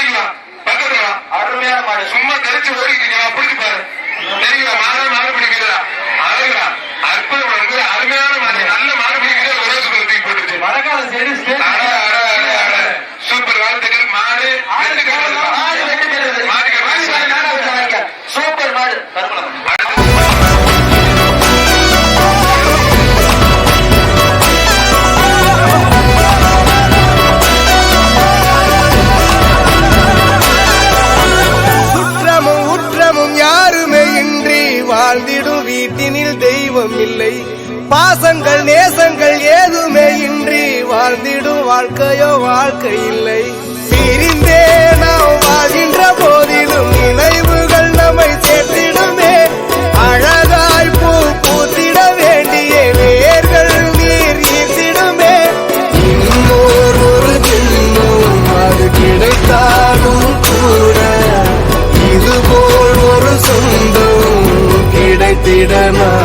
தெரிக்கலாம் பக்கத்துல அருமையான மாடு சும்மா தெரிச்சு ஓடிக்கிட்டு பிடிச்சு பாரு. தெரியுங்களா மாடு மாடு பிடிக்கிறதா அழகுடா. அற்புதம் வந்து அருமையான மாடு நல்ல மாடு பிடிக்கிறதா ஒரு வருஷத்துக்கு போட்டுச்சு மழைக்கால சைடு வாழ்ந்திடும் வீட்டினில் தெய்வம் இல்லை. பாசங்கள் நேசங்கள் ஏதுமே இன்றி வாழ்ந்திடும் வாழ்க்கையோ வாழ்க்கை இல்லை. കാത്തിടണം